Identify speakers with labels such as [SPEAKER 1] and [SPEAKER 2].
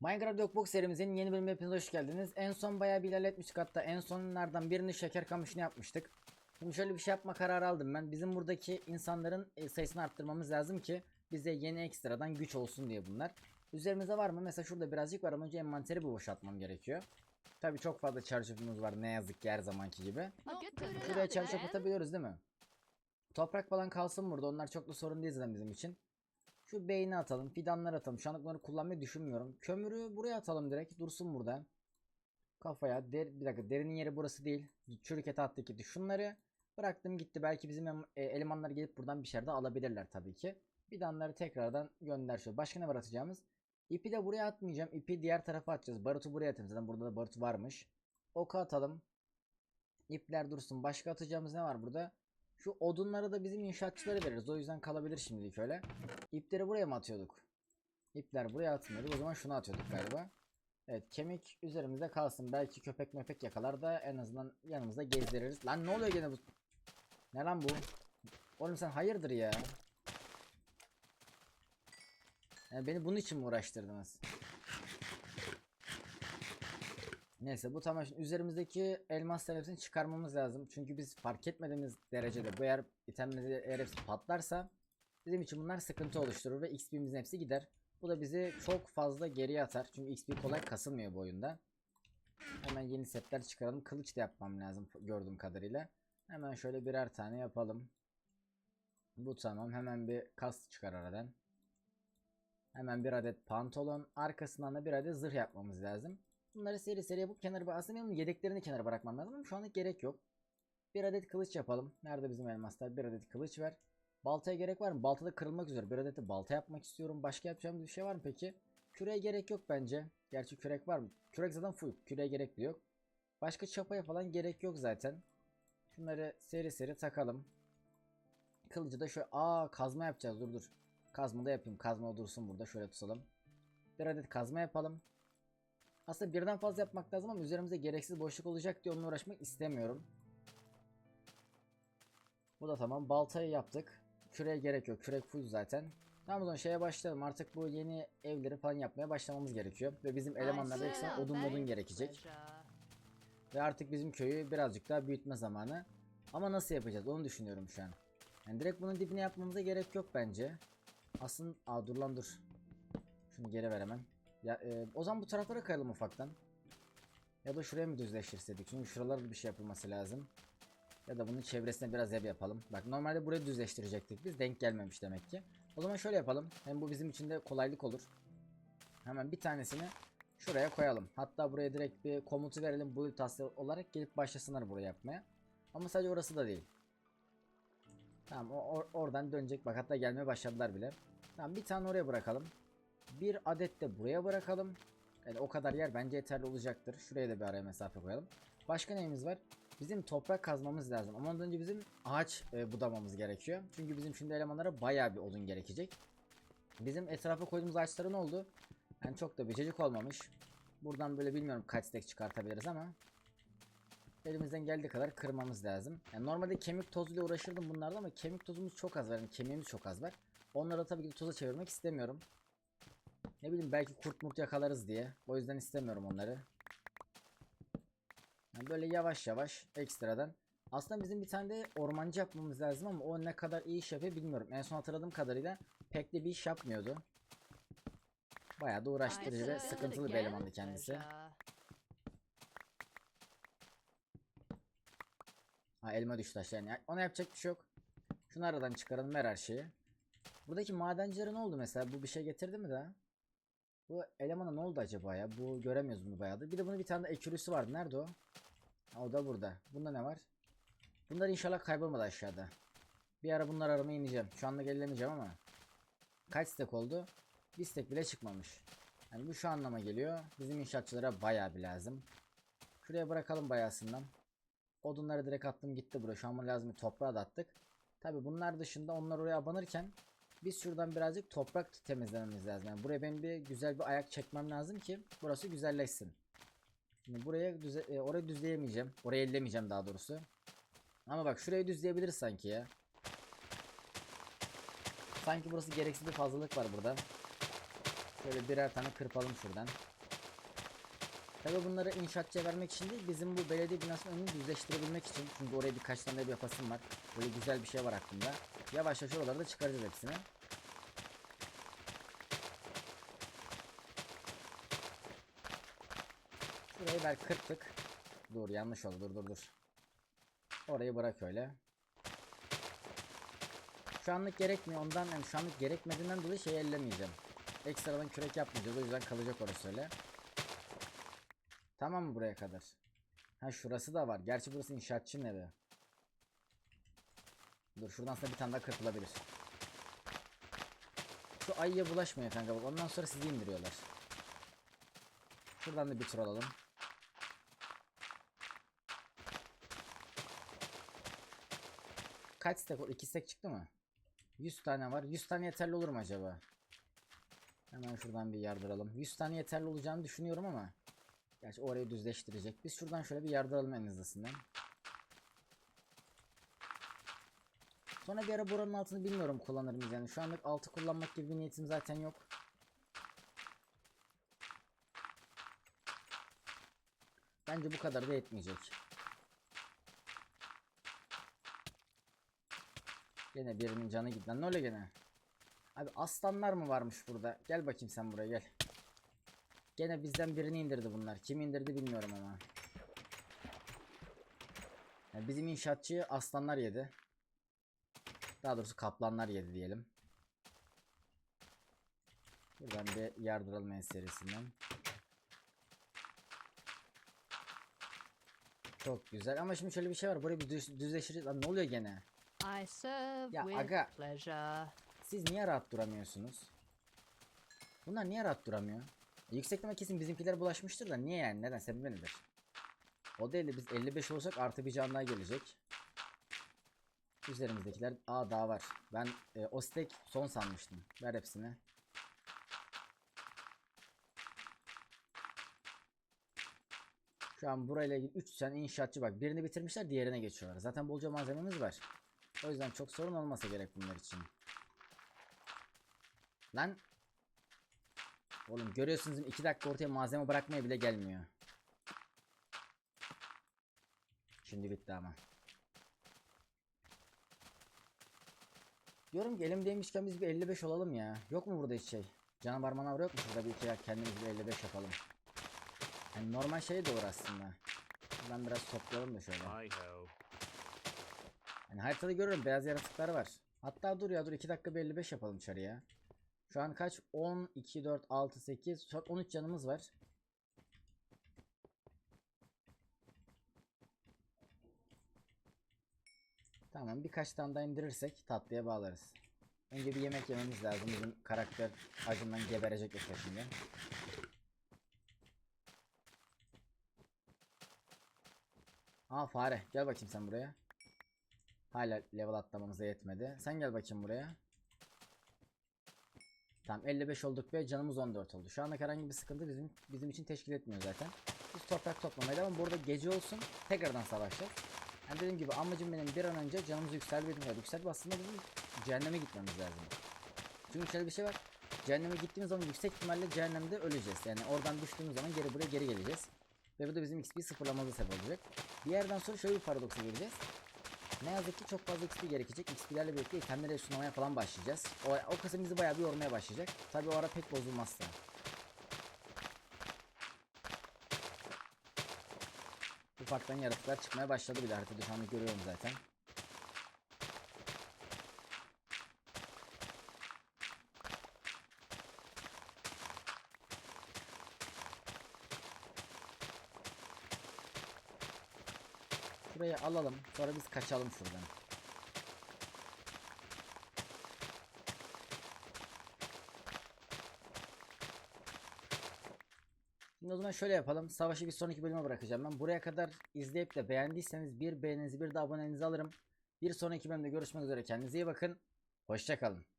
[SPEAKER 1] Minecraft Yokbox serimizin yeni bölümüne hepiniz hoş geldiniz. En son bayağı bir ilerletmiştik hatta en sonlardan birini şeker kamışını yapmıştık. Şimdi şöyle bir şey yapma kararı aldım ben. Bizim buradaki insanların e, sayısını arttırmamız lazım ki bize yeni ekstradan güç olsun diye bunlar. Üzerimizde var mı? Mesela şurada birazcık var ama önce envanteri bir boşaltmam gerekiyor. Tabii çok fazla çarşafımız var ne yazık ki her zamanki gibi. Şuraya çarşaf atabiliyoruz değil mi? Toprak falan kalsın burada. Onlar çok da sorun değil zaten bizim için. Şu beyni atalım. Fidanlar atalım. Şu bunları kullanmayı düşünmüyorum. Kömürü buraya atalım direkt. Dursun burada. Kafaya. Der, bir dakika. Derinin yeri burası değil. Çürük ete attık gitti. Şunları bıraktım gitti. Belki bizim e, elemanlar gelip buradan bir şeyler de alabilirler tabii ki. Fidanları tekrardan gönder şöyle. Başka ne var atacağımız? İpi de buraya atmayacağım. İpi diğer tarafa atacağız. Barutu buraya atayım. Zaten burada da barut varmış. Oku atalım. İpler dursun. Başka atacağımız ne var burada? Şu odunları da bizim inşaatçılara veririz. O yüzden kalabilir şimdilik öyle. İpleri buraya mı atıyorduk? İpler buraya atmıyorduk. O zaman şunu atıyorduk galiba. Evet kemik üzerimizde kalsın. Belki köpek mepek yakalar da en azından yanımızda gezdiririz. Lan ne oluyor gene bu? Ne lan bu? Oğlum sen hayırdır ya? Yani beni bunun için mi uğraştırdınız? Neyse bu tamam. Şimdi üzerimizdeki elmasların hepsini çıkarmamız lazım. Çünkü biz fark etmediğimiz derecede bu eğer itemleri eğer hepsi patlarsa bizim için bunlar sıkıntı oluşturur ve XP'mizin hepsi gider. Bu da bizi çok fazla geriye atar. Çünkü XP kolay kasılmıyor bu oyunda. Hemen yeni setler çıkaralım. Kılıç da yapmam lazım gördüğüm kadarıyla. Hemen şöyle birer tane yapalım. Bu tamam. Hemen bir kas çıkar aradan. Hemen bir adet pantolon. Arkasından da bir adet zırh yapmamız lazım. Bunları seri seri yapıp kenara. Aslında benim yedeklerini kenara bırakmam lazım ama şu anlık gerek yok. Bir adet kılıç yapalım. Nerede bizim elmaslar? Bir adet kılıç ver. Baltaya gerek var mı? Balta da kırılmak üzere. Bir adet de balta yapmak istiyorum. Başka yapacağımız bir şey var mı peki? Küreğe gerek yok bence. Gerçi kürek var mı? Kürek zaten full. Küreğe gerek de yok. Başka çapaya falan gerek yok zaten. Şunları seri seri takalım. Kılıcı da şöyle... Aa kazma yapacağız. Dur dur. Kazma da yapayım. Kazma dursun burada. Şöyle tutalım. Bir adet kazma yapalım. Aslında birden fazla yapmak lazım ama üzerimizde gereksiz boşluk olacak diye onunla uğraşmak istemiyorum. Bu da tamam. Baltayı yaptık. Küreğe gerek yok. Kürek full zaten. Tamam o zaman şeye başlayalım. Artık bu yeni evleri falan yapmaya başlamamız gerekiyor. Ve bizim elemanlarda ekstra odun modun gerekecek. Ve artık bizim köyü birazcık daha büyütme zamanı. Ama nasıl yapacağız onu düşünüyorum şu an. Yani direkt bunun dibine yapmamıza gerek yok bence. Aslında aa dur lan dur. Şunu geri ver hemen. Ya e, o zaman bu taraflara kayalım ufaktan. Ya da şuraya mı düzleştirseydik? Çünkü şuralarda bir şey yapılması lazım. Ya da bunun çevresine biraz ev yapalım. Bak normalde burayı düzleştirecektik biz. Denk gelmemiş demek ki. O zaman şöyle yapalım. Hem bu bizim için de kolaylık olur. Hemen bir tanesini şuraya koyalım. Hatta buraya direkt bir komutu verelim. Bu tasarı olarak gelip başlasınlar buraya yapmaya. Ama sadece orası da değil. Tamam or- oradan dönecek. Bak hatta gelmeye başladılar bile. Tamam bir tane oraya bırakalım. Bir adet de buraya bırakalım. Yani o kadar yer bence yeterli olacaktır. Şuraya da bir araya mesafe koyalım. Başka neyimiz var? Bizim toprak kazmamız lazım. Ama ondan önce bizim ağaç e, budamamız gerekiyor. Çünkü bizim şimdi elemanlara bayağı bir odun gerekecek. Bizim etrafa koyduğumuz ağaçların oldu. Yani çok da bececik olmamış. Buradan böyle bilmiyorum kaç stek çıkartabiliriz ama elimizden geldiği kadar kırmamız lazım. Yani normalde kemik tozuyla uğraşırdım bunlarla ama kemik tozumuz çok az var. Yani kemiğimiz çok az var. Onları tabii ki toza çevirmek istemiyorum. Ne bileyim belki kurt murt yakalarız diye. O yüzden istemiyorum onları. Yani böyle yavaş yavaş ekstradan. Aslında bizim bir tane de ormancı yapmamız lazım ama o ne kadar iyi iş yapıyor bilmiyorum. En son hatırladığım kadarıyla pek de bir iş yapmıyordu. Bayağı da uğraştırıcı ve sıkıntılı bir elemandı kendisi. Ha elma düştü aşağı. Yani ona yapacak bir şey yok. Şunu aradan çıkaralım her şeyi. Buradaki madencilere ne oldu mesela? Bu bir şey getirdi mi daha? Bu elemana ne oldu acaba ya? Bu göremiyoruz bunu bayağıdır. Bir de bunun bir tane de ekürüsü vardı. Nerede o? Ha, o da burada. Bunda ne var? Bunlar inşallah kaybolmadı aşağıda. Bir ara bunları aramaya ineceğim. Şu anda gelemeyeceğim ama. Kaç stek oldu? Bir stek bile çıkmamış. Yani bu şu anlama geliyor. Bizim inşaatçılara bayağı bir lazım. Şuraya bırakalım bayağısından. Odunları direkt attım gitti buraya. Şu an lazım toprağa da attık. Tabi bunlar dışında onlar oraya abanırken biz şuradan birazcık toprak temizlememiz lazım. Yani buraya ben bir güzel bir ayak çekmem lazım ki burası güzelleşsin. Şimdi buraya düze e, orayı düzleyemeyeceğim. Orayı ellemeyeceğim daha doğrusu. Ama bak şurayı düzleyebiliriz sanki ya. Sanki burası gereksiz bir fazlalık var burada. Böyle birer tane kırpalım şuradan. Tabi bunları inşaatçıya vermek için değil bizim bu belediye binasının önünü düzleştirebilmek için. Çünkü oraya birkaç tane bir yapasım var. Böyle güzel bir şey var aklımda. Yavaş yavaş oraları da çıkaracağız hepsini. Şurayı belki kırptık. Dur yanlış oldu dur dur dur. Orayı bırak öyle. Şu anlık gerekmiyor ondan yani şu anlık gerekmediğinden dolayı şey ellemeyeceğim. Ekstradan kürek yapmayacağız o yüzden kalacak orası öyle. Tamam mı buraya kadar? Ha şurası da var. Gerçi burası inşaatçının evi. Dur şuradan sonra bir tane daha kırpılabilir. Şu ayıya bulaşmıyor kanka bak ondan sonra sizi indiriyorlar. Şuradan da bir tur alalım. Kaç stek? 2 stek çıktı mı? 100 tane var. 100 tane yeterli olur mu acaba? Hemen şuradan bir yardıralım. 100 tane yeterli olacağını düşünüyorum ama. Gerçi orayı düzleştirecek. Biz şuradan şöyle bir yardıralım en hızlısından. Sonra bir ara buranın altını bilmiyorum kullanır mıyız yani. Şu anlık altı kullanmak gibi bir niyetim zaten yok. Bence bu kadar da yetmeyecek. Gene birinin canı. Lan ne öyle gene? Abi aslanlar mı varmış burada? Gel bakayım sen buraya gel. Gene bizden birini indirdi bunlar. Kim indirdi bilmiyorum ama. Yani bizim inşaatçıyı aslanlar yedi. Daha doğrusu kaplanlar yedi diyelim. Buradan bir yardıralım en serisinden. Çok güzel ama şimdi şöyle bir şey var. Burayı bir düz, düzleştireceğiz. Lan ne oluyor gene? Ya aga.
[SPEAKER 2] pleasure.
[SPEAKER 1] Siz niye rahat duramıyorsunuz? Bunlar niye rahat duramıyor? Yüksekleme kesin bizimkiler bulaşmıştır da niye yani? Neden? Sebebi nedir? O değil de biz 55 olsak artı bir can daha gelecek. Üzerimizdekiler aa daha var. Ben e, o stack son sanmıştım. Ver hepsini. Şu an burayla ilgili 3 tane inşaatçı bak. Birini bitirmişler diğerine geçiyorlar. Zaten bolca malzememiz var. O yüzden çok sorun olmasa gerek bunlar için. Lan. Oğlum görüyorsunuz 2 dakika ortaya malzeme bırakmaya bile gelmiyor. Şimdi bitti ama. Diyorum ki elimdeymişken biz bir 55 olalım ya. Yok mu burada hiç şey? Canavar manavar yok mu şurada bir dakika kendimiz bir 55 yapalım. Yani normal şey de olur aslında. Ben biraz toplayalım da şöyle. Yani haritada görüyorum beyaz yaratıklar var. Hatta dur ya dur 2 dakika bir 55 yapalım içeriye. Şu an kaç? 10, 2, 4, 6, 8, şu an 13 canımız var. Tamam birkaç tane daha indirirsek tatlıya bağlarız. Önce bir yemek yememiz lazım. Bizim karakter acından geberecek yoksa şimdi. Aa fare gel bakayım sen buraya. Hala level atlamamıza yetmedi. Sen gel bakayım buraya. Tamam 55 olduk ve canımız 14 oldu. Şu anda herhangi bir sıkıntı bizim bizim için teşkil etmiyor zaten. Biz toprak toplamaya devam. Burada gece olsun tekrardan savaşacağız. Yani dediğim gibi amacım benim bir an önce canımızı yükseltmek. Yani yükseltip aslında bizim cehenneme gitmemiz lazım. Çünkü şöyle bir şey var. Cehenneme gittiğimiz zaman yüksek ihtimalle cehennemde öleceğiz. Yani oradan düştüğümüz zaman geri buraya geri geleceğiz. Ve bu da bizim XP'yi sıfırlamamıza sebep olacak. Bir yerden sonra şöyle bir paradoksa geleceğiz. Ne yazık ki çok fazla XP gerekecek. XP'lerle birlikte itemleri sunamaya falan başlayacağız. O, o kısım bizi bayağı bir yormaya başlayacak. Tabi o ara pek bozulmazsa. Ufaktan yaratıklar çıkmaya başladı bir de haritada şu anda görüyorum zaten. Alalım. Sonra biz kaçalım şuradan. Şimdi o zaman şöyle yapalım. Savaşı bir sonraki bölüme bırakacağım ben. Buraya kadar izleyip de beğendiyseniz bir beğeninizi bir de abonenizi alırım. Bir sonraki bölümde görüşmek üzere. Kendinize iyi bakın. Hoşçakalın.